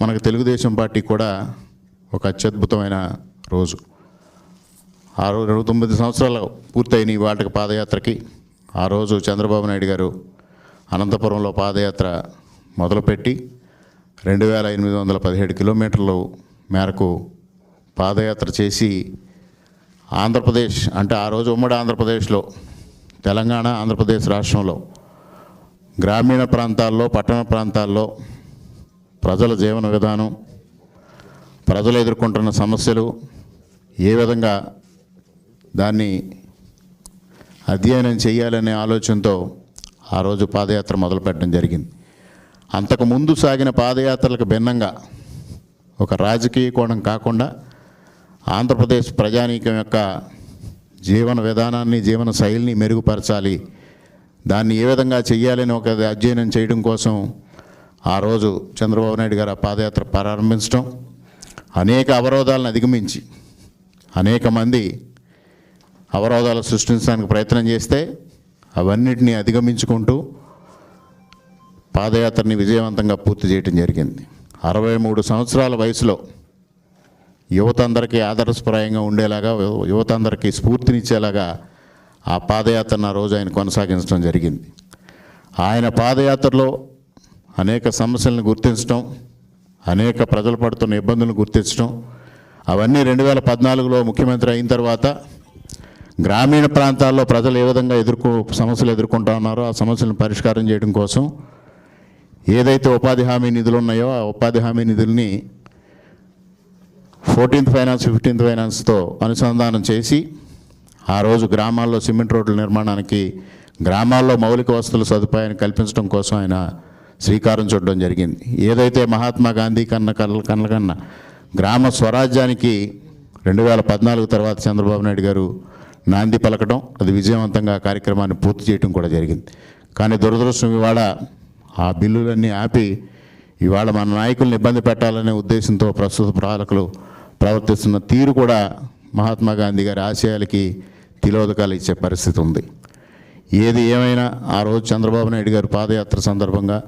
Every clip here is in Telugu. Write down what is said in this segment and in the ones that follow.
మనకు తెలుగుదేశం పార్టీ కూడా ఒక అత్యద్భుతమైన రోజు. ఆ రోజు ఇరవై తొమ్మిది సంవత్సరాలు పూర్తయిన ఈ వాటికి పాదయాత్రకి. ఆ రోజు చంద్రబాబు నాయుడు గారు అనంతపురంలో పాదయాత్ర మొదలుపెట్టి రెండు వేల ఎనిమిది వందల పదిహేడు కిలోమీటర్లు మేరకు పాదయాత్ర చేసి ఆంధ్రప్రదేశ్ అంటే ఆ రోజు ఉమ్మడి ఆంధ్రప్రదేశ్లో తెలంగాణ ఆంధ్రప్రదేశ్ రాష్ట్రంలో గ్రామీణ ప్రాంతాల్లో పట్టణ ప్రాంతాల్లో ప్రజల జీవన విధానం ప్రజలు ఎదుర్కొంటున్న సమస్యలు ఏ విధంగా దాన్ని అధ్యయనం చేయాలనే ఆలోచనతో ఆ రోజు పాదయాత్ర మొదలుపెట్టడం జరిగింది. అంతకు ముందు సాగిన పాదయాత్రలకు భిన్నంగా ఒక రాజకీయ కోణం కాకుండా ఆంధ్రప్రదేశ్ ప్రజానీకం యొక్క జీవన విధానాన్ని జీవన శైలిని మెరుగుపరచాలి. దాన్ని ఏ విధంగా చేయాలని ఒక అధ్యయనం చేయడం కోసం ఆ రోజు చంద్రబాబు నాయుడు గారు ఆ పాదయాత్ర ప్రారంభించడం అనేక అవరోధాలను అధిగమించి అనేక మంది అవరోధాలు సృష్టించడానికి ప్రయత్నం చేస్తే అవన్నిటినీ అధిగమించుకుంటూ పాదయాత్రని విజయవంతంగా పూర్తి చేయడం జరిగింది. అరవై మూడు సంవత్సరాల వయసులో యువత అందరికీ ఆదర్శప్రాయంగా ఉండేలాగా యువత అందరికీ స్ఫూర్తినిచ్చేలాగా ఆ పాదయాత్రను ఆ రోజు ఆయన కొనసాగించడం జరిగింది. ఆయన పాదయాత్రలో అనేక సమస్యలను గుర్తించడం అనేక ప్రజలు పడుతున్న ఇబ్బందులను గుర్తించడం అవన్నీ రెండు వేల పద్నాలుగులో ముఖ్యమంత్రి అయిన తర్వాత గ్రామీణ ప్రాంతాల్లో ప్రజలు ఏ విధంగా ఎదుర్కొ సమస్యలు ఎదుర్కొంటా ఉన్నారో ఆ సమస్యలను పరిష్కారం చేయడం కోసం ఏదైతే ఉపాధి హామీ నిధులు ఉన్నాయో ఆ ఉపాధి హామీ నిధుల్ని ఫోర్టీన్త్ ఫైనాన్స్ ఫిఫ్టీన్త్ ఫైనాన్స్తో అనుసంధానం చేసి ఆ రోజు గ్రామాల్లో సిమెంట్ రోడ్ల నిర్మాణానికి గ్రామాల్లో మౌలిక వసతుల సదుపాయాన్ని కల్పించడం కోసం ఆయన శ్రీకారం చుట్టడం జరిగింది. ఏదైతే మహాత్మా గాంధీ కన్న కళ్ళ కళ్ళ కన్న గ్రామ స్వరాజ్యానికి రెండు వేల పద్నాలుగు తర్వాత చంద్రబాబు నాయుడు గారు నాంది పలకడం అది విజయవంతంగా కార్యక్రమాన్ని పూర్తి చేయడం కూడా జరిగింది. కానీ దురదృష్టం ఇవాళ ఆ బిల్లులన్నీ ఆపి ఇవాళ మన నాయకుల్ని ఇబ్బంది పెట్టాలనే ఉద్దేశంతో ప్రస్తుత పాలకులు ప్రవర్తిస్తున్న తీరు కూడా మహాత్మా గాంధీ గారి ఆశయాలకి తిలోదకాలు ఇచ్చే పరిస్థితి ఉంది. ఏది ఏమైనా ఆ రోజు చంద్రబాబు నాయుడు గారు పాదయాత్ర సందర్భంగా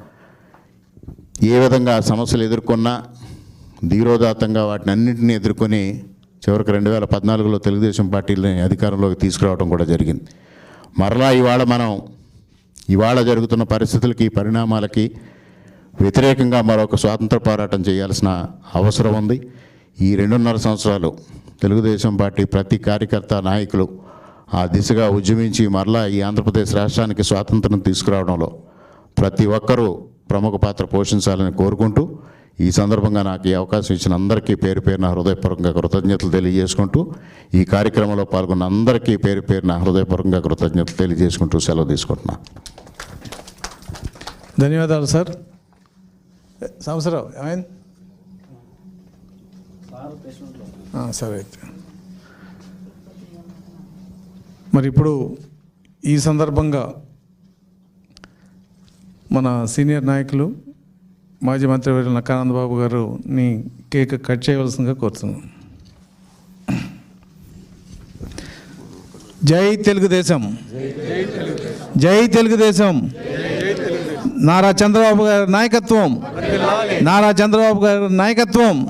ఏ విధంగా సమస్యలు ఎదుర్కొన్నా ధీరోదాత్తంగా వాటిని అన్నింటినీ ఎదుర్కొని చివరికి రెండు వేల పద్నాలుగులో తెలుగుదేశం పార్టీని అధికారంలోకి తీసుకురావడం కూడా జరిగింది. మరలా ఇవాళ మనం ఇవాళ జరుగుతున్న పరిస్థితులకి పరిణామాలకి వ్యతిరేకంగా మరొక స్వాతంత్ర పోరాటం చేయాల్సిన అవసరం ఉంది. ఈ రెండున్నర సంవత్సరాలు తెలుగుదేశం పార్టీ ప్రతి కార్యకర్త నాయకులు ఆ దిశగా ఉద్యమించి మరలా ఈ ఆంధ్రప్రదేశ్ రాష్ట్రానికి స్వాతంత్రం తీసుకురావడంలో ప్రతి ఒక్కరూ ప్రముఖ పాత్ర పోషించాలని కోరుకుంటూ ఈ సందర్భంగా నాకు ఈ అవకాశం ఇచ్చిన అందరికీ పేరు పేరున హృదయపూర్వకంగా కృతజ్ఞతలు తెలియజేసుకుంటూ ఈ కార్యక్రమంలో పాల్గొన్న అందరికీ పేరు పేరున హృదయపూర్వకంగా కృతజ్ఞతలు తెలియజేసుకుంటూ సెలవు తీసుకుంటున్నా. ధన్యవాదాలు సార్. సంవత్సరం ఏమైంది? సరే అయితే. మరి ఇప్పుడు ఈ సందర్భంగా మన సీనియర్ నాయకులు మాజీ మంత్రి నక్కానంద బాబు గారు నీ కేక్ కట్ చేయవలసిందిగా కోరుతున్నాను జై తెలుగుదేశం. జై తెలుగుదేశం. నారా చంద్రబాబు గారి నాయకత్వం. నారా చంద్రబాబు గారి నాయకత్వం.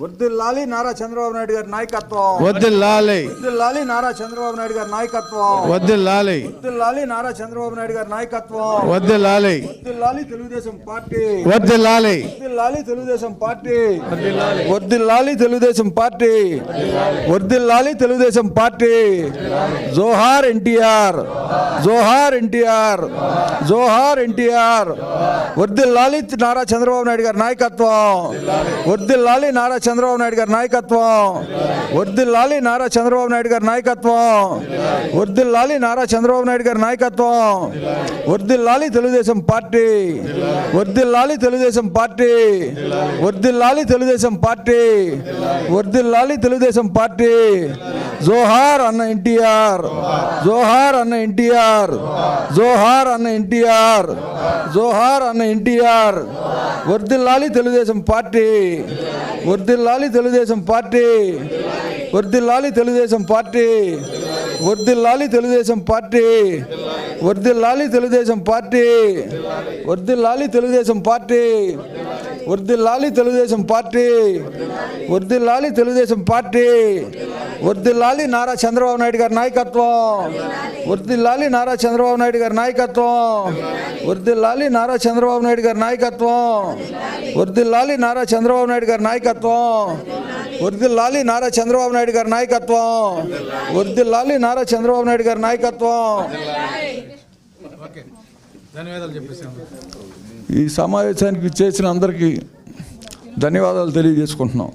వర్దిల్లాలి నారా చంద్రబాబు నాయుడు గారి నాయకత్వం. వద్దిల్లాలి. వర్దిల్లాలి నారా చంద్రబాబు నాయుడు గారి నాయకత్వం. వద్దిల్లాలి. వర్దిల్లాలి నారా చంద్రబాబు నాయుడు గారి నాయకత్వం. వద్దిల్లాలి. వర్దిల్లాలి తెలుగుదేశం పార్టీ. వద్దిల్లాలి. వర్దిల్లాలి తెలుగుదేశం పార్టీ. వర్దిల్లాలి తెలుగుదేశం పార్టీ. వర్దిల్లాలి తెలుగుదేశం పార్టీ. జోహార్ ఎన్టీఆర్. జోహార్ ఎన్టీఆర్. జోహార్ ఎన్టీఆర్. వర్దిల్లాలి నారా చంద్రబాబు నాయుడు గారి నాయకత్వం. వర్దిల్లాలి నారా చంద్రబాబు నాయుడు గారి నాయకత్వం. వర్దిల్లాలి నారా చంద్రబాబు నాయుడు గారి నాయకత్వం. వర్దిల్లాలి నారా చంద్రబాబు నాయుడు గారి నాయకత్వం. వర్దిల్లాలి తెలుగుదేశం పార్టీ. వర్దిల్లాలి తెలుగుదేశం పార్టీ. వర్దిల్లాలి తెలుగుదేశం పార్టీ. వర్దిల్లాలి తెలుగుదేశం పార్టీ. జోహార్ అన్న ఎన్టీఆర్. జోహార్ అన్న ఎన్టీఆర్. జోహార్ అన్న ఎన్టీఆర్. జోహార్ అన్న ఎన్టీఆర్. వర్దిల్లాలి తెలుగుదేశం పార్టీ. వర్దిల్లాలి తెలుగుదేశం పార్టీ. వర్దిల్లాలి తెలుగుదేశం పార్టీ. వర్దిల్లాలి తెలుగుదేశం పార్టీ. వర్దిల్లాలి తెలుగుదేశం పార్టీ. వర్దిల్లాలి తెలుగుదేశం పార్టీ. వర్దిల్లాలి తెలుగుదేశం పార్టీ. వర్దిల్లాలి తెలుగుదేశం పార్టీ. వర్దిల్లాలి నారా చంద్రబాబు నాయుడు గారి నాయకత్వం. వర్దిల్లాలి నారా చంద్రబాబు నాయుడు గారి నాయకత్వం. వర్దిల్లాలి నారా చంద్రబాబు నాయుడు గారి నాయకత్వం. వర్దిల్లాలి నారా చంద్రబాబు నాయుడు గారి నాయకత్వం. వర్దిల్లాలి నారా చంద్రబాబు నాయుడు గారి నాయకత్వం. వర్దిల్లాలి నారా చంద్రబాబు నాయుడు గారి నాయకత్వం. ధన్యవాదాలు చెప్పేసాము ఈ సమావేశానికి చేసిన అందరికీ ధన్యవాదాలు తెలియజేసుకుంటున్నాం.